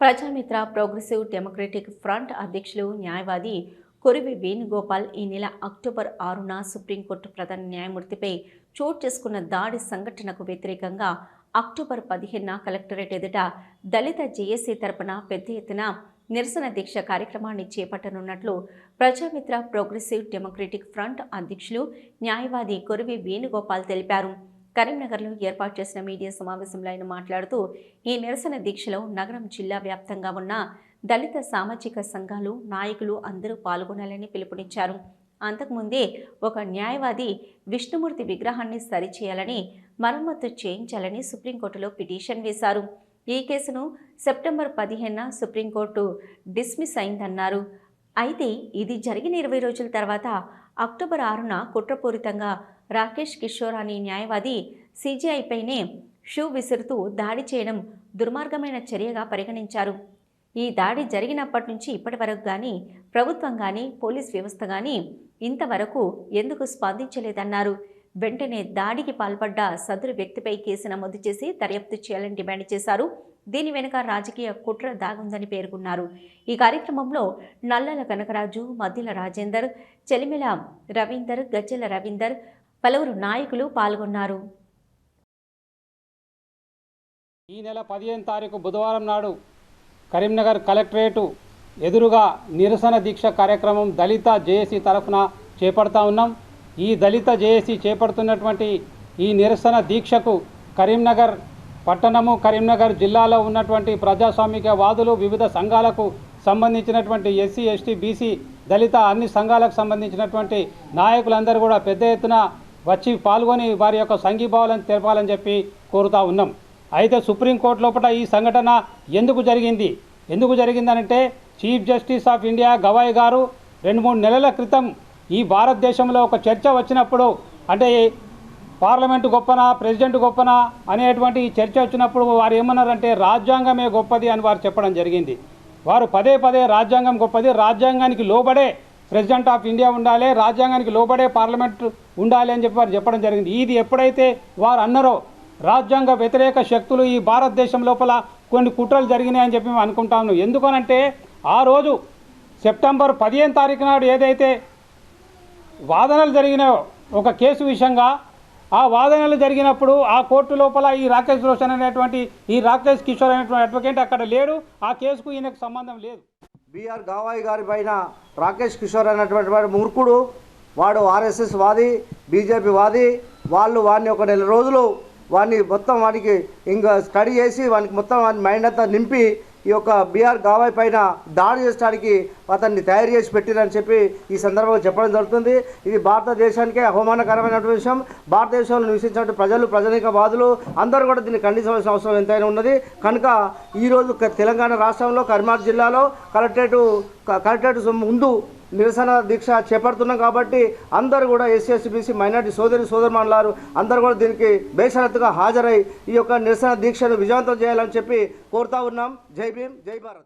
Prajamitra Progressive Democratic Front అధ్యక్షులు న్యాయవాది కొరివి వేణుగోపాల్ ఈ నెల అక్టోబర్ ఆరున సుప్రీంకోర్టు ప్రధాన న్యాయమూర్తిపై చోటు చేసుకున్న దాడి సంఘటనకు వ్యతిరేకంగా అక్టోబర్ పదిహేనున కలెక్టరేట్ ఎదుట దళిత జేఏసీ తరపున పెద్ద ఎత్తున నిరసన దీక్ష కార్యక్రమాన్ని చేపట్టనున్నట్లు ప్రజామిత్ర ప్రోగ్రెసివ్ డెమోక్రటిక్ ఫ్రంట్ అధ్యక్షులు న్యాయవాది కొరివి వేణుగోపాల్ తెలిపారు. కరీంనగర్లో ఏర్పాటు చేసిన మీడియా సమావేశంలో ఆయన మాట్లాడుతూ ఈ నిరసన దీక్షలో నగరం జిల్లా వ్యాప్తంగా ఉన్న దళిత సామాజిక సంఘాలు నాయకులు అందరూ పాల్గొనాలని పిలుపునిచ్చారు. అంతకుముందే ఒక న్యాయవాది విష్ణుమూర్తి విగ్రహాన్ని సరిచేయాలని మరమ్మతు చేయించాలని సుప్రీంకోర్టులో పిటిషన్ వేశారు. ఈ కేసును సెప్టెంబర్ పదిహేనున సుప్రీంకోర్టు డిస్మిస్ అయిందన్నారు. అయితే ఇది జరిగిన ఇరవై రోజుల తర్వాత అక్టోబర్ ఆరున కుట్రపూరితంగా రాకేష్ కిషోర్ అనే న్యాయవాది సీజీఐపైనే షూ విసురుతూ దాడి చేయడం దుర్మార్గమైన చర్యగా పరిగణించారు. ఈ దాడి జరిగినప్పటి నుంచి ఇప్పటి వరకు కానీ ప్రభుత్వం కానీ పోలీస్ వ్యవస్థ కానీ ఇంతవరకు ఎందుకు స్పందించలేదన్నారు. వెంటనే దాడికి పాల్పడ్డ సదరు వ్యక్తిపై కేసు నమోదు చేసి దర్యాప్తు చేయాలని డిమాండ్ చేశారు. దీని వెనుక రాజకీయ కుట్ర దాగుందని పేర్కొన్నారు. ఈ కార్యక్రమంలో నల్లల కనకరాజు మద్దిల రాజేందర్ చెలిమెల రవీందర్ గజ్జెల రవీందర్ పలువురు నాయకులు పాల్గొన్నారు. ఈ నెల పదిహేను తారీఖు బుధవారం నాడు కరీంనగర్ కలెక్టరేటు ఎదురుగా నిరసన దీక్ష కార్యక్రమం దళిత జేఏసీ తరఫున చేపడతా ఉన్నాం. ఈ దళిత జేఏసీ చేపడుతున్నటువంటి ఈ నిరసన దీక్షకు కరీంనగర్ పట్టణము కరీంనగర్ జిల్లాలో ఉన్నటువంటి ప్రజాస్వామిక వాదులు వివిధ సంఘాలకు సంబంధించినటువంటి ఎస్సీ ఎస్టీ బీసీ దళిత అన్ని సంఘాలకు సంబంధించినటువంటి నాయకులందరూ కూడా పెద్ద ఎత్తున వచ్చి పాల్గొని వారి యొక్క సంఘీభావాలను తెలపాలని చెప్పి కోరుతా ఉన్నాం. అయితే సుప్రీంకోర్టు లోపల ఈ సంఘటన ఎందుకు జరిగింది? ఎందుకు జరిగిందనంటే chief justice of India Gavai garu రెండు మూడు నెలల క్రితం ఈ భారతదేశంలో ఒక చర్చ వచ్చినప్పుడు అంటే పార్లమెంటు గొప్పనా ప్రెసిడెంట్ గొప్పనా అనేటువంటి చర్చ వచ్చినప్పుడు వారు ఏమన్నారంటే రాజ్యాంగమే గొప్పది అని వారు చెప్పడం జరిగింది. వారు పదే పదే రాజ్యాంగం గొప్పది రాజ్యాంగానికి లోబడే ప్రెసిడెంట్ ఆఫ్ ఇండియా ఉండాలి రాజ్యాంగానికి లోబడే పార్లమెంట్ ఉండాలి అని చెప్పి వారు చెప్పడం జరిగింది. ఇది ఎప్పుడైతే వారు అన్నారో రాజ్యాంగ వ్యతిరేక శక్తులు ఈ భారతదేశం లోపల కొన్ని కుట్రలు జరిగినాయని చెప్పి మేము అనుకుంటాను ఎందుకనంటే ఆ రోజు సెప్టెంబర్ పదిహేను తారీఖు నాడు ఏదైతే వాదనలు జరిగిన ఒక కేసు విషయంగా ఆ వాదనలు జరిగినప్పుడు ఆ కోర్టు లోపల ఈ రాకేష్ రోషన్ అనేటువంటి ఈ రాకేష్ కిషోర్ అనేటువంటి అడ్వకేట్ అక్కడ లేడు. ఆ కేసుకు ఈయనకు సంబంధం లేదు. బీఆర్ గావాయి గారి పైన రాకేష్ కిషోర్ అనేటువంటి వాడు మూర్ఖుడు. వాడు ఆర్ఎస్ఎస్ వాది బీజేపీ వాది. వాళ్ళు వాడిని ఒక నెల రోజులు వాడిని మొత్తం వాడికి ఇంకా స్టడీ చేసి వానికి మొత్తం వాని మైండ్ అంతా నింపి ఈ యొక్క బీఆర్ గావాయ్ పైన దాడి చేయడానికి అతన్ని తయారు చేసి పెట్టిరని చెప్పి ఈ సందర్భంగా చెప్పడం జరుగుతుంది. ఇది భారతదేశానికే అవమానకరమైనటువంటి విషయం. భారతదేశంలో నివసించినటువంటి ప్రజలు ప్రజానికవాదులు అందరూ కూడా దీన్ని ఖండించవలసిన అవసరం ఎంతైనా ఉన్నది. కనుక ఈరోజు తెలంగాణ రాష్ట్రంలో కరీంనగర్ జిల్లాలో కలెక్టరేట్ క- కలెక్టరేట్ ముందు నిరసన దీక్ష చేపడుతున్నాం కాబట్టి అందరూ కూడా ఎస్సీ ఎస్సీ బీసీ మైనార్టీ సోదరి సోదరుమానులారు అందరూ కూడా దీనికి బేషరత్తుగా హాజరై ఈ యొక్క నిరసన దీక్షను విజయవంతం చేయాలని చెప్పి కోరుతా ఉన్నాం. జై భీమ్ జై భారత్.